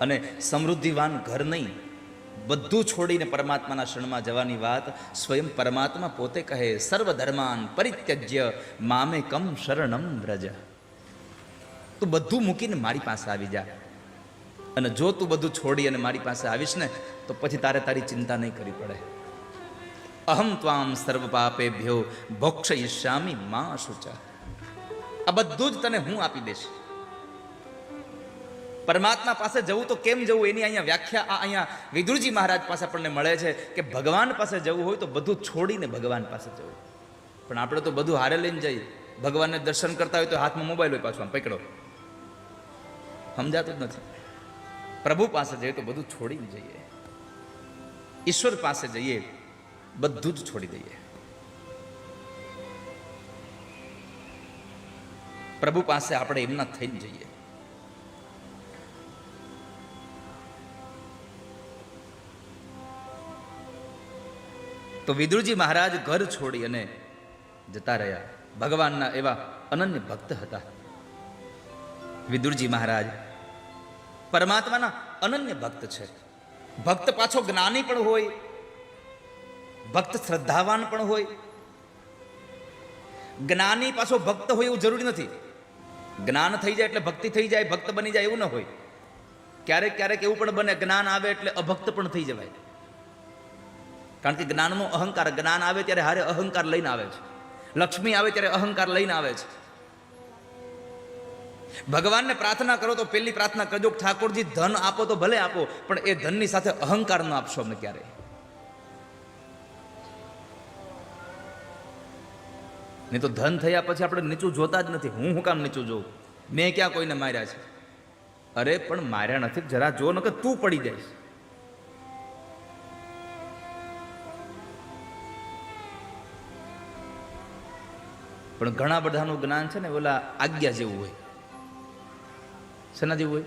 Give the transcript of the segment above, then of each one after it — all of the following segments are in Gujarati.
અને સમૃદ્ધિવાન ઘર નહીં. બધું છોડીને પરમાત્માના શરણમાં જવાની વાત સ્વયં પરમાત્મા પોતે કહે સર્વ ધર્માન પરિત્યજ્ય, મામે કમ શરણમ વ્રજ. તું બધું મૂકીને મારી પાસે આવી જા. અને જો તું બધું છોડી અને મારી પાસે આવીશ ને, તો પછી તારે તારી ચિંતા નહીં કરવી પડે. અહમ ત્વામ સર્વ પાપેભ્યો ભોક્ષયિષ્યામી મા શુચા. આ બધું જ તને હું આપી દઈશ. પરમાત્મા પાસે જવું તો કેમ જવું? એની અહીંયા વ્યાખ્યા આ અહીંયા વિદુરજી મહારાજ પાસે આપણને મળે છે કે ભગવાન પાસે જવું હોય તો બધું છોડીને ભગવાન પાસે જવું. પણ આપણે તો બધું હારે લઈને જઈએ. ભગવાનને દર્શન કરતા હોય તો હાથમાં મોબાઈલ હોય પાછું આમ પકડો. સમજાતું જ નથી. પ્રભુ પાસે જઈએ તો બધું છોડીને જઈએ. ઈશ્વર પાસે જઈએ, બધું જ છોડી દઈએ. પ્રભુ પાસે આપણે એમના થઈને જઈએ. તો વિદુરજી મહારાજ ઘર છોડી અને જતા રહ્યા. ભગવાનના એવા અનન્ય ભક્ત હતા. વિદુરજી મહારાજ પરમાત્માના અનન્ય ભક્ત છે. ભક્ત પાછો જ્ઞાની પણ હોય, ભક્ત શ્રદ્ધાવાન પણ હોય. જ્ઞાની પાછો ભક્ત હોય એવું જરૂરી નથી. જ્ઞાન થઈ જાય એટલે ભક્તિ થઈ જાય, ભક્ત બની જાય એવું ન હોય. ક્યારેક ક્યારેક એવું પણ બને, જ્ઞાન આવે એટલે અભક્ત પણ થઈ જવાય. કારણ કે જ્ઞાનનો અહંકાર, જ્ઞાન આવે ત્યારે હારે અહંકાર લઈને આવે છે. લક્ષ્મી આવે ત્યારે અહંકાર લઈને આવે છે. ભગવાનને પ્રાર્થના કરો તો પહેલી પ્રાર્થના કરજો ઠાકોરજી, ધન આપો તો ભલે આપો, પણ એ ધનની સાથે અહંકાર ન આપશો અમને ક્યારે નહીં તો ધન થયા પછી આપણે નીચું જોતા જ નથી. હું હું કામ નીચું જોઉં? મેં ક્યાં કોઈને માર્યા છે? અરે, પણ માર્યા નથી. જરા જો ન કે તું પડી જઈશ. પણ ઘણા બધાનું જ્ઞાન છે ને ઓલા આજ્ઞા જેવું હોય. શેના જેવું હોય?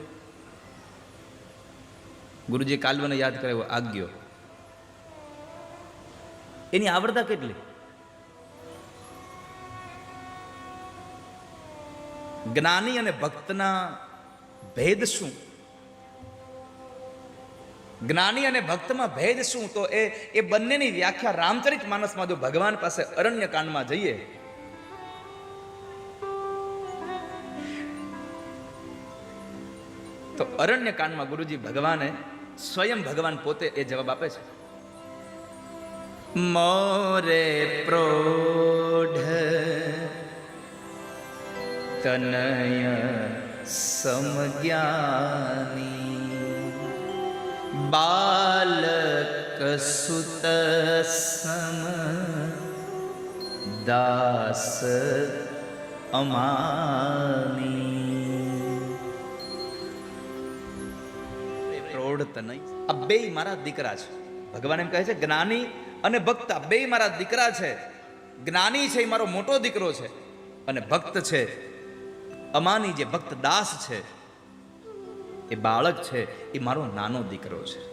ગુરુજી કાલવાને યાદ કરાવ્યો, આજ્ઞો. એની આવડતા કેટલી? જ્ઞાની અને ભક્તના ભેદ શું? જ્ઞાની અને ભક્તમાં ભેદ શું? તો એ એ બંનેની વ્યાખ્યા રામચરિત માનસમાં જો ભગવાન પાસે અરણ્ય કાંડમાં જઈએ તો અરણ્ય કાંડમાં ગુરુજી ભગવાને સ્વયં ભગવાન પોતે એ જવાબ આપે છે. મોરે પ્રોઢ તનય સમજ્ઞાની, બાલક સુત સમ દાસ અમાની. પ્રૌઢ નહીં આ બે મારા દીકરા છે. ભગવાન એમ કહે છે, જ્ઞાની અને ભક્ત, આ બે મારા દીકરા છે. જ્ઞાની છે એ મારો મોટો દીકરો છે અને ભક્ત છે. અમાની જે ભક્ત દાસ છે એ બાળક છે એ મારો નાનો દીકરો છે.